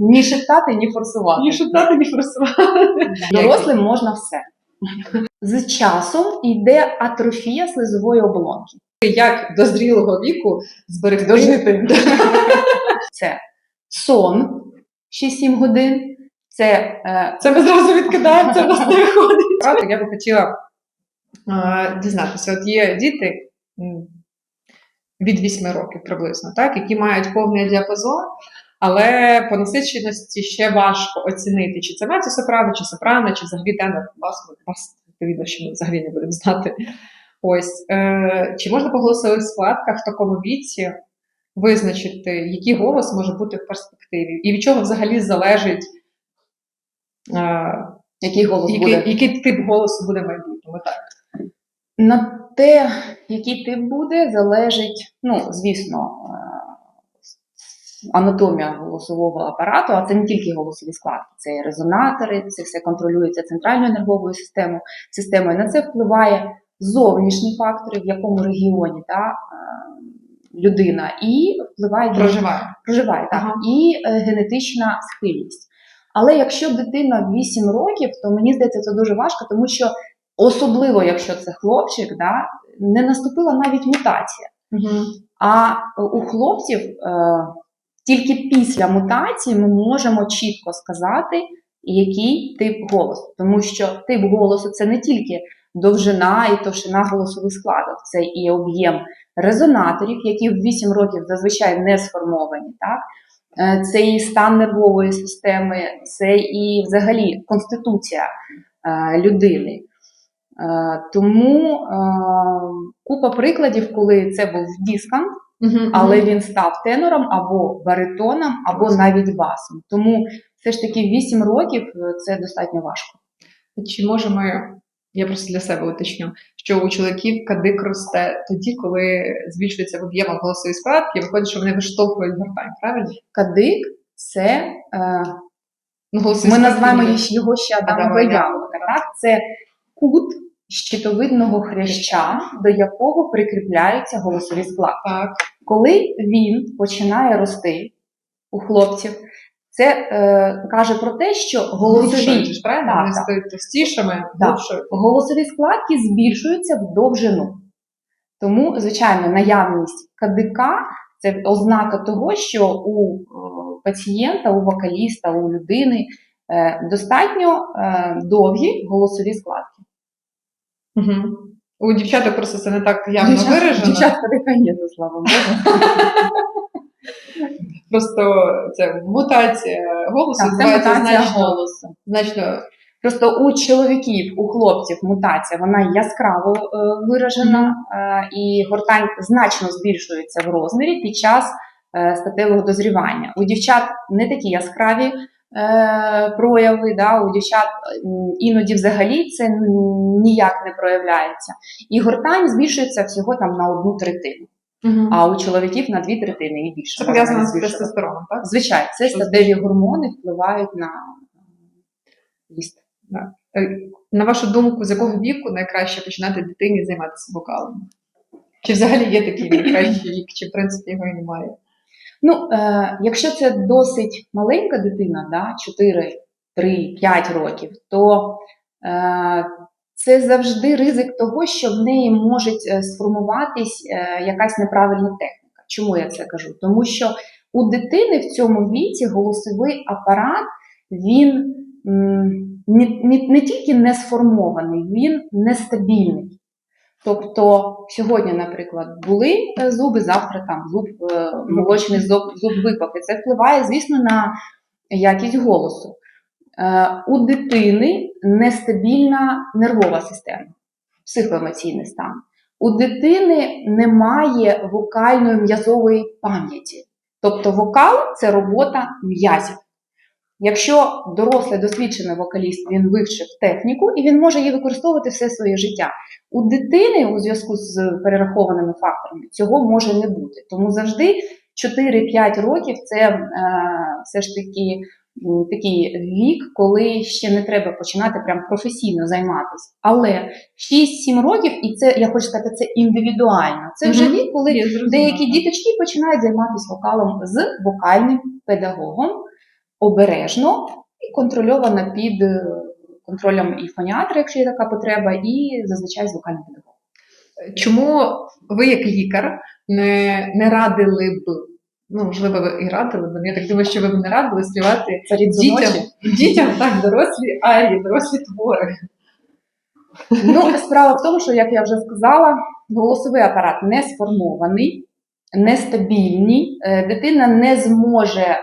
ні шептати, ні форсувати. Ні шептати, ні форсувати. Дорослим можна все. З часом йде атрофія слизової оболонки. Як до зрілого віку зберегти Дожити. Це сон 6-7 годин. Це е, Це ми зразу відкидаємо, це нас не виходить. Правда, я би хотіла е, дізнатися, от є діти від 8 років приблизно, так, які мають повний діапазон, але по насиченості ще важко оцінити, чи це мецо-сопрано, чи сопрано, чи взагалі тенор бас, відповідно, що ми взагалі не будемо знати. Ось, е, чи можна по голосових складках в такому віці визначити, який голос може бути в перспективі, і від чого взагалі залежить е, який голос буде. який, який тип голосу буде в майбутньому? Так. На те, який тип буде, залежить, ну, звісно, е, анатомія голосового апарату, а це не тільки голосові складки, це і резонатори, це все контролюється центральною нервовою системою. системою. На це впливає зовнішні фактори, в якому регіоні та, е, людина, і впливає Проживає. проживає так, Ага. і е, генетична схильність. Але якщо дитина 8 років, то мені здається, це дуже важко, тому що особливо, якщо це хлопчик, да, не наступила навіть мутація. Угу. А у хлопців е, тільки після мутації ми можемо чітко сказати, який тип голосу. Тому що тип голосу це не тільки довжина і товщина голосових складок, це і об'єм резонаторів, які в 8 років зазвичай не сформовані. Так? Е, Це і стан нервової системи, це і взагалі конституція е, людини. Е, Тому купа прикладів, коли це був дискант, але він став тенором або баритоном, або навіть басом. Тому все ж таки 8 років е, це достатньо важко. Чи можемо, я просто для себе уточню, що у чоловіків кадик росте тоді, коли збільшується в об'ємах голосові складки, виходить, що вони виштовхують гортань, правильно? Кадик це е, Ну, голосові ми називаємо його ще Адамова Адамова яблука. Так? Це кут щитовидного хряща, до якого прикріпляються голосові складки. Так. Коли він починає рости у хлопців, це е, каже про те, що голосові правильно? Стають товстішими, голосові складки збільшуються в довжину. Тому, звичайно, наявність кадика це ознака того, що у е, пацієнта, у вокаліста, у людини е, достатньо е, довгі голосові складки. Угу. У дівчаток просто це не так явно Дівчат- виражено. Дівчат кадика ні, слава Богу. Просто це мутація голосу Так, це мутація значно, голосу. значно Просто у чоловіків, у хлопців мутація вона яскраво е, виражена, е, і гортань значно збільшується в розмірі під час е, статевого дозрівання. У дівчат не такі яскраві прояви, да, у дівчат іноді взагалі це ніяк не проявляється. І гортань збільшується всього там на одну третину, угу. а у чоловіків на дві третини і більше. це пов'язано з тестостероном, так? Звичайно, це статеві гормони впливають на ріст. Е, На вашу думку, з якого віку найкраще починати дитині займатися вокалом? Чи взагалі є такий найкращий вік, чи в принципі його і немає? Ну, е, якщо це досить маленька дитина, да, 4, 3, 5 років, то е, це завжди ризик того, що в неї може е, сформуватись е, якась неправильна техніка. Чому я це кажу? Тому що у дитини в цьому віці голосовий апарат він м, не, не, не тільки не сформований, він нестабільний. Тобто сьогодні, наприклад, були е, зуби, завтра там зуб е, молочний зуб, зуб випав. І це впливає, звісно, на якість голосу. Е, У дитини нестабільна нервова система, психоемоційний стан. У дитини немає вокальної м'язової пам'яті. Тобто вокал це робота м'язів. Якщо дорослий досвідчений вокаліст він вивчив техніку і він може її використовувати все своє життя. У дитини у зв'язку з перерахованими факторами цього може не бути. Тому завжди 4-5 років це е, все ж таки такий вік, коли ще не треба починати прям професійно займатися. Але 6-7 років, і це я хочу сказати, це індивідуально. Це вже вік, коли деякі діточки починають займатися вокалом з вокальним педагогом. Обережно і контрольовано під е, контролем і фоніатра, якщо є така потреба, і зазвичай з вокальним педагогом. Чому ви, як лікар, не, не радили б, ну, можливо, ви і радили б, я так думаю, що ви б не радили співати дітям, дітям так, дорослі арії, дорослі твори. Ну, справа в тому, що, як я вже сказала, голосовий апарат не сформований, нестабільний. Е, Дитина не зможе е,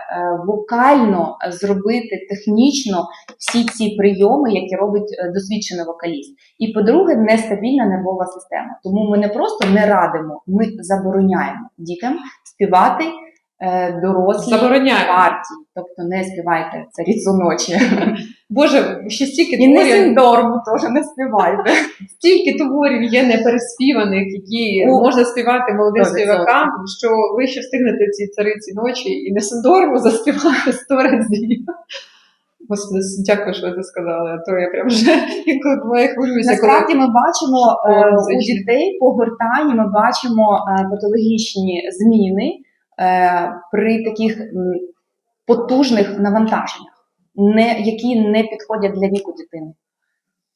вокально зробити технічно всі ці прийоми, які робить е, досвідчений вокаліст. І, по-друге, нестабільна нервова система. Тому ми не просто не радимо, ми забороняємо дітям співати дорослі Забороняємо. партії. Тобто не співайте це ночі. Боже, ще стільки І не творів, синдорму теж не співайте. стільки творів є непереспіваних, які О, можна співати молодим співакам, що ви ще встигнете ці цариці ночі і не Сендорму заспівати сто разів. Господи, дякую, що ви це сказали, а то я прям вже інколи буває хвилююся. Насправді ми бачимо е, О, у дітей по гортані, ми бачимо е, патологічні зміни е, при таких потужних навантаженнях, не, які не підходять для віку дитини.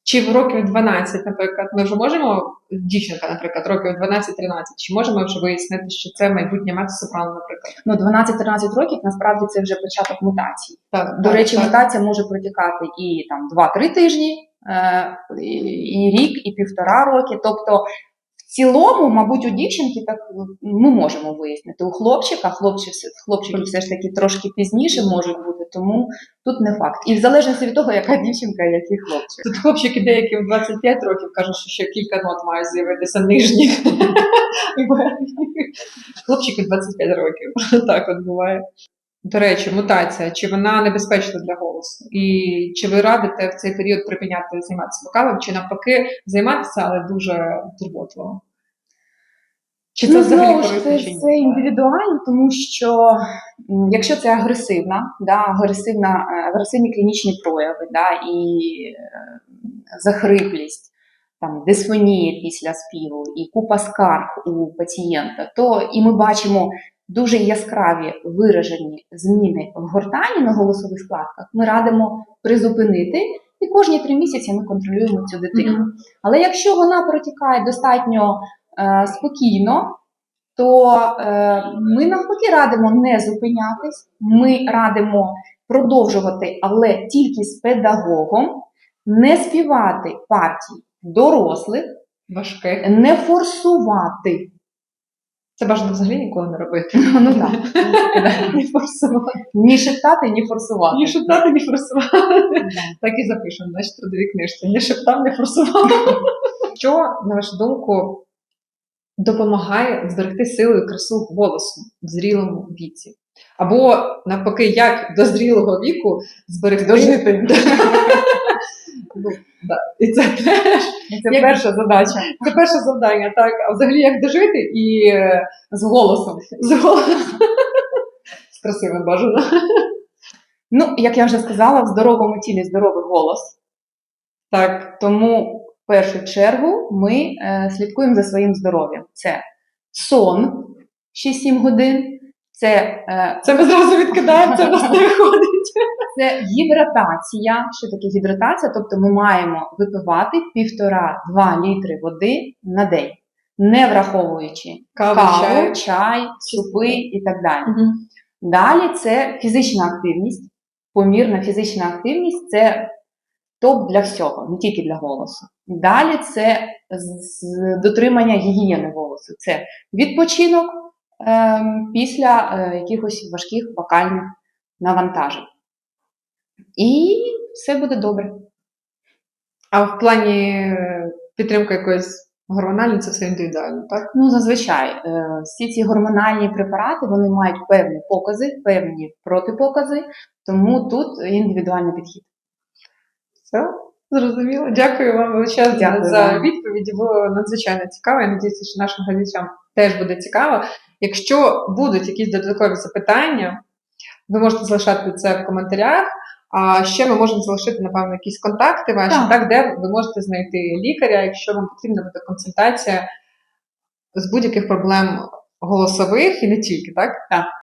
Чи в років 12, наприклад, ми вже можемо, дівчинка, наприклад, років 12-13, чи можемо вже вияснити, що це майбутнє мецо-сопрано, наприклад? Ну, 12-13 років насправді це вже початок мутації. Так, До так, речі, так. мутація може протікати і там 2-3 тижні, е, і, рік, і півтора роки. Тобто, цілому, мабуть, у дівчинки так ми можемо вияснити. У хлопчика, хлопчик, хлопчики все ж таки трошки пізніше можуть бути, тому тут не факт. І в залежності від того, яка дівчинка, який хлопчик. Тут хлопчики деякі в 25 років кажуть, що ще кілька нот мають з'явитися нижні. Хлопчики 25 років. Так от буває. До речі, мутація, чи вона небезпечна для голосу? І чи ви радите в цей період припиняти займатися вокалом, чи навпаки займатися, але дуже турботливо? Чи це ну, взагалі знову ж це, це індивідуально, тому що якщо це агресивна, да, агресивна, е, агресивні клінічні прояви, да, і е, захриплість, там, дисфонія після співу і купа скарг у пацієнта, то і ми бачимо дуже яскраві виражені зміни в гортані на голосових складках, ми радимо призупинити. І кожні три місяці ми контролюємо цю дитину. Мгм. Але якщо вона протікає достатньо е, спокійно, то е, ми навпаки радимо не зупинятись, ми радимо продовжувати, але тільки з педагогом, не співати партій дорослих, Важке. не форсувати. Це бажано взагалі ніколи не робити. Ну так, Не форсувати. ні шептати, ні форсувати. Ні шептати, ні форсувати. Так і запишемо в нашій трудовій книжці. Не шептав, не форсував. Що, на вашу думку, допомагає зберегти силу і красу голосу в зрілому віці? Або навпаки, як до зрілого віку зберегти Дожити. Ну, да. І це Це перша задача. це перше завдання, так. А взагалі як дожити і е, З голосом. з голосом. З красивим бажано. Ну, як я вже сказала, в здоровому тілі здоровий голос. Так. Тому в першу чергу ми е, слідкуємо за своїм здоров'ям. Це сон 6-7 годин, це, е, Це ми зразу відкидаємо, це в нас не виходить. це гідратація. Що таке гідратація? Тобто ми маємо випивати 1,5-2 літри води на день, не враховуючи Каву, каву, чай. супи і так далі. Мгм. Далі це фізична активність. Помірна фізична активність це топ для всього, не тільки для голосу. Далі це дотримання гігієни голосу. Це відпочинок після е, якихось важких вокальних навантажень. І все буде добре. А в плані е, підтримки якоїсь гормональної це все індивідуально, так? Ну, зазвичай, е, всі ці гормональні препарати вони мають певні покази, певні протипокази, тому тут індивідуальний підхід. Все, зрозуміло. Дякую вам величезно Дякую за відповіді. Було надзвичайно цікаво. Я надіюся, що нашим глядачам теж буде цікаво. Якщо будуть якісь додаткові запитання, ви можете залишати це в коментарях. А ще ми можемо залишити, напевно, якісь контакти ваші, Так. так, де ви можете знайти лікаря, якщо вам потрібна буде консультація з будь-яких проблем голосових і не тільки, так? Так.